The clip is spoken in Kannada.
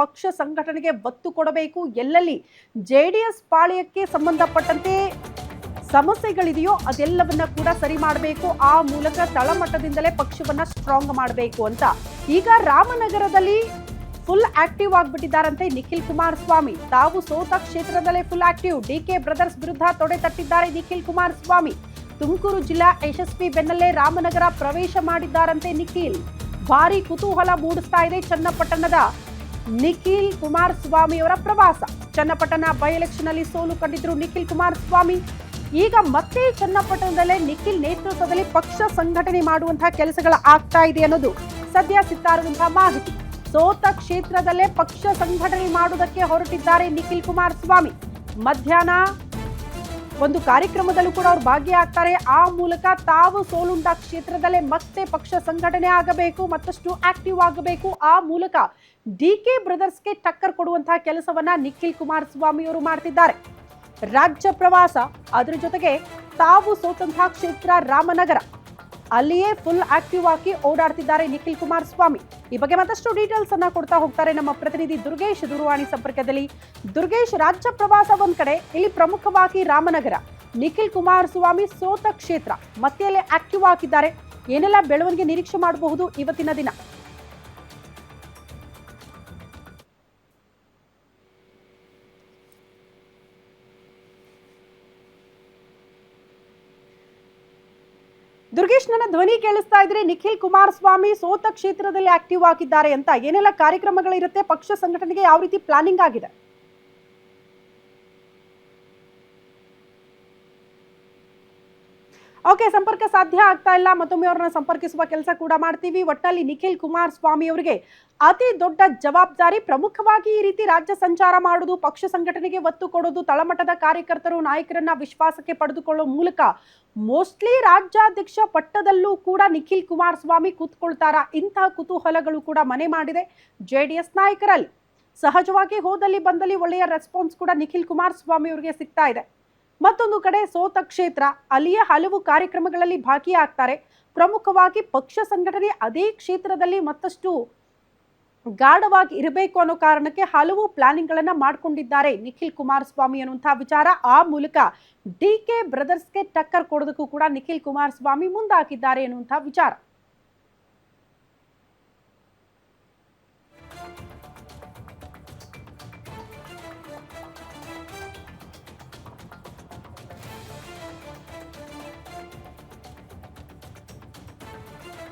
ಪಕ್ಷ ಸಂಘಟನೆಗೆ ಒತ್ತು ಕೊಡಬೇಕು. ಎಲ್ಲೆಲ್ಲಿ ಎಸ್ ಪಾಳ್ಯಕ್ಕೆ ಸಂಬಂಧಪಟ್ಟಂತೆ ಸಮಸ್ಯೆಗಳಿದೆಯೋ ಅದೆಲ್ಲವನ್ನ ಕೂಡ ಸರಿ ಮಾಡಬೇಕು. ಆ ಮೂಲಕ ತಳಮಟ್ಟದಿಂದಲೇ ಪಕ್ಷವನ್ನ ಸ್ಟ್ರಾಂಗ್ ಮಾಡಬೇಕು ಅಂತ. ಈಗ ರಾಮನಗರದಲ್ಲಿ ಫುಲ್ ಆಕ್ಟಿವ್ ಆಗ್ಬಿಟ್ಟಿದ್ದಾರಂತೆ ನಿಖಿಲ್ ಕುಮಾರಸ್ವಾಮಿ. ತಾವು ಸೋತ ಕ್ಷೇತ್ರದಲ್ಲೇ full active D K brothers ವಿರುದ್ಧ ತೊಡೆ ತಟ್ಟಿದ್ದಾರೆ ನಿಖಿಲ್ ಕುಮಾರಸ್ವಾಮಿ. ತುಮಕೂರು ಜಿಲ್ಲಾ ಯಶಸ್ವಿ ಬೆನ್ನಲ್ಲೇ ರಾಮನಗರ ಪ್ರವೇಶ ಮಾಡಿದ್ದಾರಂತೆ ನಿಖಿಲ್. ಭಾರಿ ಕುತೂಹಲ ಮೂಡಿಸ್ತಾ ಇದೆ ಚನ್ನಪಟ್ಟಣದ ನಿಖಿಲ್ ಕುಮಾರಸ್ವಾಮಿ ಅವರ ಪ್ರವಾಸ. ಚನ್ನಪಟ್ಟಣ ಬೈ ಎಲೆಕ್ಷನ್ ಅಲ್ಲಿ ಸೋಲು ಕಂಡಿದ್ರು ನಿಖಿಲ್ ಕುಮಾರಸ್ವಾಮಿ ಈಗ ಮತ್ತೆ ಚನ್ನಪಟ್ಟಣದಲ್ಲೇ ನಿಖಿಲ್ ನೇತೃತ್ವದಲ್ಲಿ ಪಕ್ಷ ಸಂಘಟನೆ ಮಾಡುವಂತಹ ಕೆಲಸಗಳ ಆಗ್ತಾ ಇದೆ ಅನ್ನೋದು ಸದ್ಯ ಸಿತ್ತಾರುವಂತಹ ಮಾಹಿತಿ. ಸೋತ ಕ್ಷೇತ್ರದಲ್ಲೇ ಪಕ್ಷ ಸಂಘಟನೆ ಮಾಡುವುದಕ್ಕೆ ಹೊರಟಿದ್ದಾರೆ ನಿಖಿಲ್ ಕುಮಾರಸ್ವಾಮಿ ಮಧ್ಯಾಹ್ನ ಒಂದು ಕಾರ್ಯಕ್ರಮದಲ್ಲೂ ಕೂಡ ಅವರು ಭಾಗಿಯಾಗ್ತಾರೆ. ಆ ಮೂಲಕ ತಾವು ಸೋಲುಂಡ ಕ್ಷೇತ್ರದಲ್ಲೇ ಮತ್ತೆ ಪಕ್ಷ ಸಂಘಟನೆ ಆಗಬೇಕು, ಮತ್ತಷ್ಟು ಆಕ್ಟಿವ್ ಆಗಬೇಕು. ಆ ಮೂಲಕ ಡಿ ಕೆ ಬ್ರದರ್ಸ್ಗೆ ಟಕ್ಕರ್ ಕೊಡುವಂತಹ ಕೆಲಸವನ್ನ ನಿಖಿಲ್ ಕುಮಾರಸ್ವಾಮಿ ಅವರು ಮಾಡ್ತಿದ್ದಾರೆ. ರಾಜ್ಯ ಪ್ರವಾಸ, ಅದರ ಜೊತೆಗೆ ತಾವು ಸೋತಂತಹ ಕ್ಷೇತ್ರ ರಾಮನಗರ. ಅಲ್ಲಿಯೇ ಫುಲ್ ಆಕ್ಟಿವ್ ಆಗಿ ಓಡಾಡ್ತಿದ್ದಾರೆ ನಿಖಿಲ್ ಕುಮಾರಸ್ವಾಮಿ ಈ ಬಗ್ಗೆ ಮತ್ತಷ್ಟು ಡೀಟೇಲ್ಸ್ ಅನ್ನ ಕೊಡ್ತಾ ಹೋಗ್ತಾರೆ ನಮ್ಮ ಪ್ರತಿನಿಧಿ ದುರ್ಗೇಶ್ ದೂರವಾಣಿ ಸಂಪರ್ಕದಲ್ಲಿ. ದುರ್ಗೇಶ್, ರಾಜ್ಯ ಪ್ರವಾಸ ಒಂದ್ ಕಡೆ, ಇಲ್ಲಿ ಪ್ರಮುಖವಾಗಿ ರಾಮನಗರ. ನಿಖಿಲ್ ಕುಮಾರಸ್ವಾಮಿ ಸೋತ ಕ್ಷೇತ್ರ ಮತ್ತೆ ಆಕ್ಟಿವ್ ಆಗಿದ್ದಾರೆ. ಏನೆಲ್ಲ ಬೆಳವಣಿಗೆ ನಿರೀಕ್ಷೆ ಮಾಡಬಹುದು ಇವತ್ತಿನ ದಿನ? ದುರ್ಗೇಶ್ ನನ್ನ ಧ್ವನಿ ಕೇಳಿಸ್ತಾ ಇದ್ರೆ ನಿಖಿಲ್ ಕುಮಾರಸ್ವಾಮಿ ಸೋತ ಕ್ಷೇತ್ರದಲ್ಲಿ ಆಕ್ಟಿವ್ ಆಗಿದ್ದಾರೆ ಅಂತ ಏನೆಲ್ಲ ಕಾರ್ಯಕ್ರಮಗಳಿರುತ್ತೆ, ಪಕ್ಷ ಸಂಘಟನೆಗೆ ಯಾವ ರೀತಿ ಪ್ಲಾನಿಂಗ್ ಆಗಿದೆ? ಓಕೆ, ಸಂಪರ್ಕ ಸಾಧ್ಯ ಆಗ್ತಾ ಇಲ್ಲ ಮತ್ತೊಮ್ಮೆ ಅವ್ರನ್ನ ಸಂಪರ್ಕಿಸುವ ಕೆಲಸ ಕೂಡ ಮಾಡ್ತೀವಿ. ಒಟ್ಟಲ್ಲಿ ನಿಖಿಲ್ ಕುಮಾರಸ್ವಾಮಿ ಅವರಿಗೆ ಅತಿ ದೊಡ್ಡ ಜವಾಬ್ದಾರಿ ಪ್ರಮುಖವಾಗಿ ಈ ರೀತಿ ರಾಜ್ಯ ಸಂಚಾರ ಮಾಡೋದು ಪಕ್ಷ ಸಂಘಟನೆಗೆ ಒತ್ತು ಕೊಡೋದು, ತಳಮಟ್ಟದ ಕಾರ್ಯಕರ್ತರು, ನಾಯಕರನ್ನ ವಿಶ್ವಾಸಕ್ಕೆ ಪಡೆದುಕೊಳ್ಳೋ ಮೂಲಕ ಮೋಸ್ಟ್ಲಿ ರಾಜ್ಯಾಧ್ಯಕ್ಷ ಪಟ್ಟದಲ್ಲೂ ಕೂಡ ನಿಖಿಲ್ ಕುಮಾರಸ್ವಾಮಿ ಕೂತ್ಕೊಳ್ತಾರಾ? ಇಂತಹ ಕುತೂಹಲಗಳು ಕೂಡ ಮನೆ ಮಾಡಿದೆ ಜೆಡಿಎಸ್ ನಾಯಕರಲ್ಲಿ. ಸಹಜವಾಗಿ ಹೋದಲ್ಲಿ ಬಂದಲ್ಲಿ ಒಳ್ಳೆಯ ರೆಸ್ಪಾನ್ಸ್ ಕೂಡ ನಿಖಿಲ್ ಕುಮಾರಸ್ವಾಮಿ ಅವರಿಗೆ ಸಿಗ್ತಾ ಇದೆ. ಮತ್ತೊಂದು ಕಡೆ ಸೋತ ಕ್ಷೇತ್ರ, ಅಲ್ಲಿಯ ಹಲವು ಕಾರ್ಯಕ್ರಮಗಳಲ್ಲಿ ಭಾಗಿಯಾಗ್ತಾರೆ. ಪ್ರಮುಖವಾಗಿ ಪಕ್ಷ ಸಂಘಟನೆ ಅದೇ ಕ್ಷೇತ್ರದಲ್ಲಿ ಮತ್ತಷ್ಟು ಗಾಢವಾಗಿ ಇರಬೇಕು ಅನ್ನೋ ಕಾರಣಕ್ಕೆ ಹಲವು ಪ್ಲಾನಿಂಗ್ಗಳನ್ನ ಮಾಡ್ಕೊಂಡಿದ್ದಾರೆ ನಿಖಿಲ್ ಕುಮಾರಸ್ವಾಮಿ ಅನ್ನುವಂತಹ ವಿಚಾರ. ಆ ಮೂಲಕ ಡಿ ಕೆ ಬ್ರದರ್ಸ್ಗೆ ಟಕ್ಕರ್ ಕೊಡೋದಕ್ಕೂ ಕೂಡ ನಿಖಿಲ್ ಕುಮಾರಸ್ವಾಮಿ ಮುಂದಾಕಿದ್ದಾರೆ ಅನ್ನುವಂತಹ ವಿಚಾರ.